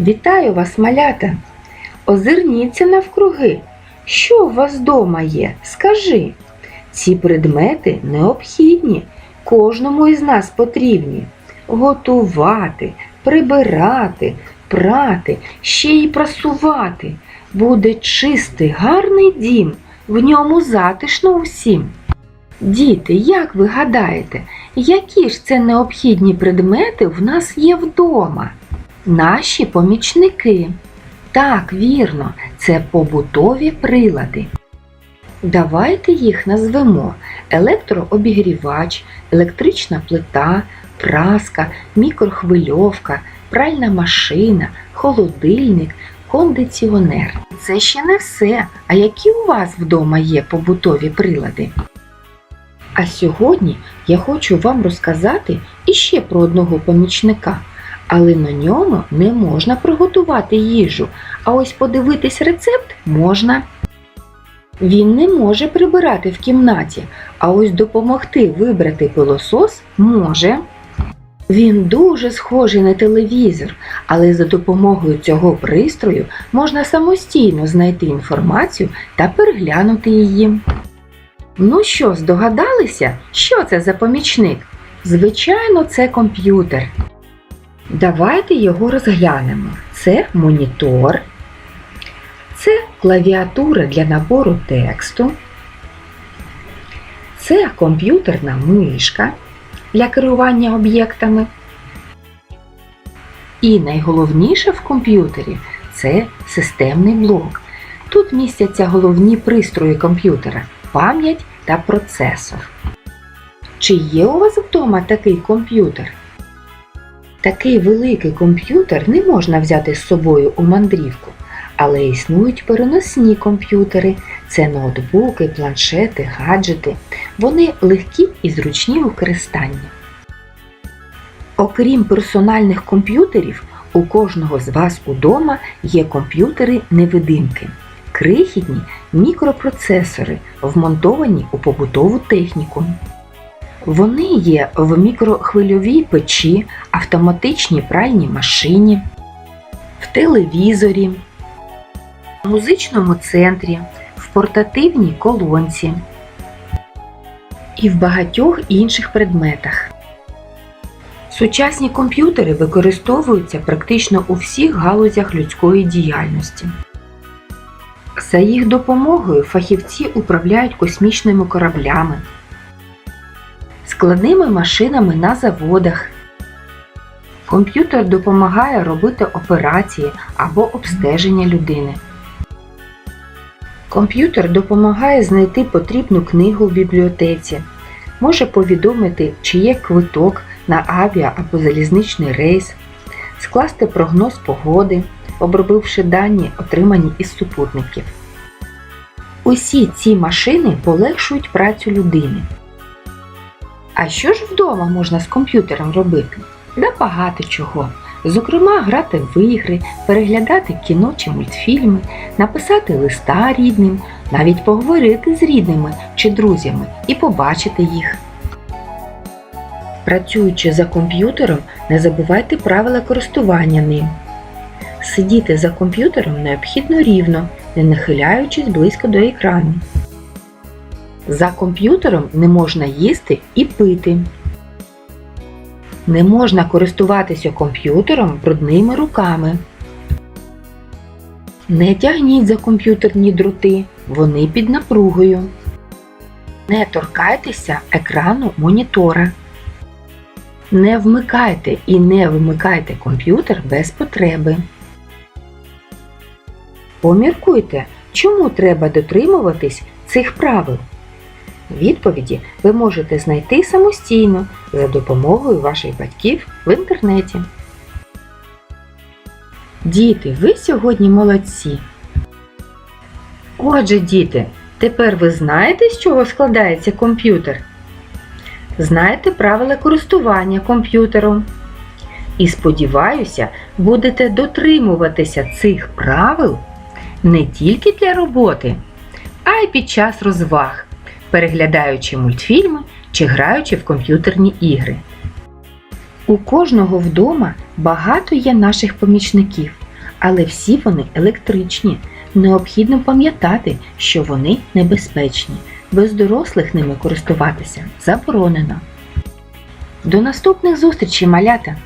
Вітаю вас, малята! Озирніться навкруги. Що у вас вдома є? Скажи. Ці предмети необхідні, кожному із нас потрібні. Готувати, прибирати, прати, ще й прасувати. Буде чистий, гарний дім, в ньому затишно усім. Діти, як ви гадаєте, які ж це необхідні предмети в нас є вдома? Наші помічники. Так, вірно, це побутові прилади. Давайте їх назвемо електрообігрівач, електрична плита, праска, мікрохвильовка, пральна машина, холодильник, кондиціонер. Це ще не все. А які у вас вдома є побутові прилади? А сьогодні я хочу вам розказати іще про одного помічника, але на ньому не можна приготувати їжу, а ось подивитись рецепт можна. Він не може прибирати в кімнаті, а ось допомогти вибрати пилосос може. Він дуже схожий на телевізор, але за допомогою цього пристрою можна самостійно знайти інформацію та переглянути її. Ну що, здогадалися, що це за помічник? Звичайно, це комп'ютер. Давайте його розглянемо. Це монітор, це клавіатура для набору тексту, це комп'ютерна мишка для керування об'єктами. І найголовніше в комп'ютері це системний блок. Тут містяться головні пристрої комп'ютера пам'ять та процесор. Чи є у вас вдома такий комп'ютер? Такий великий комп'ютер не можна взяти з собою у мандрівку, але існують переносні комп'ютери. Це ноутбуки, планшети, гаджети. Вони легкі і зручні у використанні. Окрім персональних комп'ютерів, у кожного з вас удома є комп'ютери-невидимки крихітні мікропроцесори, вмонтовані у побутову техніку. Вони є в мікрохвильовій печі, автоматичній пральній машині, в телевізорі, в музичному центрі, в портативній колонці і в багатьох інших предметах. Сучасні комп'ютери використовуються практично у всіх галузях людської діяльності. За їх допомогою фахівці управляють космічними кораблями, складними машинами на заводах. Комп'ютер допомагає робити операції або обстеження людини. Комп'ютер допомагає знайти потрібну книгу в бібліотеці, може повідомити, чи є квиток на авіа або залізничний рейс, скласти прогноз погоди обробивши дані, отримані із супутників. Усі ці машини полегшують працю людини. А що ж вдома можна з комп'ютером робити? Да багато чого. Зокрема, грати в ігри, переглядати кіно чи мультфільми, написати листа рідним, навіть поговорити з рідними чи друзями і побачити їх. Працюючи за комп'ютером, не забувайте правила користування ним. Сидіти за комп'ютером необхідно рівно, не нахиляючись близько до екрану. За комп'ютером не можна їсти і пити. Не можна користуватися комп'ютером брудними руками. Не тягніть за комп'ютерні дроти, вони під напругою. Не торкайтеся екрану монітора. Не вмикайте і не вимикайте комп'ютер без потреби. Поміркуйте, чому треба дотримуватись цих правил. Відповіді ви можете знайти самостійно за допомогою ваших батьків в інтернеті. Діти, ви сьогодні молодці. Отже, діти, тепер ви знаєте, з чого складається комп'ютер? Знаєте правила користування комп'ютером. І сподіваюся, будете дотримуватися цих правил не тільки для роботи, а й під час розваг, переглядаючи мультфільми чи граючи в комп'ютерні ігри. У кожного вдома багато є наших помічників. але всі вони електричні. Необхідно пам'ятати, що вони небезпечні. Без дорослих ними користуватися заборонено. До наступних зустрічей, малята!